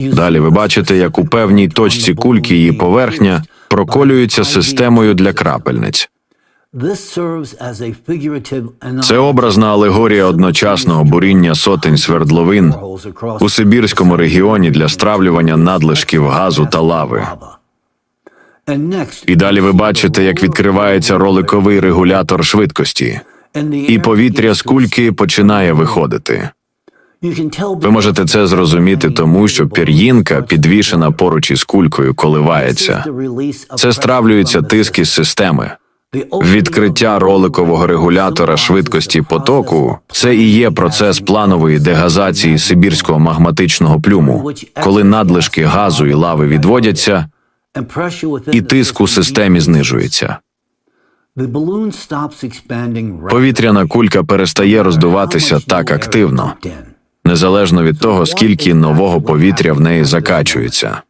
Далі ви бачите, як у певній точці кульки її поверхня проколюється системою для крапельниць. Це образна алегорія одночасного буріння сотень свердловин у Сибірському регіоні для стравлювання надлишків газу та лави. І далі ви бачите, як відкривається роликовий регулятор швидкості, і повітря з кульки починає виходити. Ви можете це зрозуміти, тому що пір'їнка, підвішена поруч із кулькою, коливається. Це стравлюється тиск із системи. Відкриття роликового регулятора швидкості потоку це і є процес планової дегазації сибірського магматичного плюму, коли надлишки газу і лави відводяться, і тиск у системі знижується. Повітряна кулька перестає роздуватися так активно, незалежно від того, скільки нового повітря в неї закачується.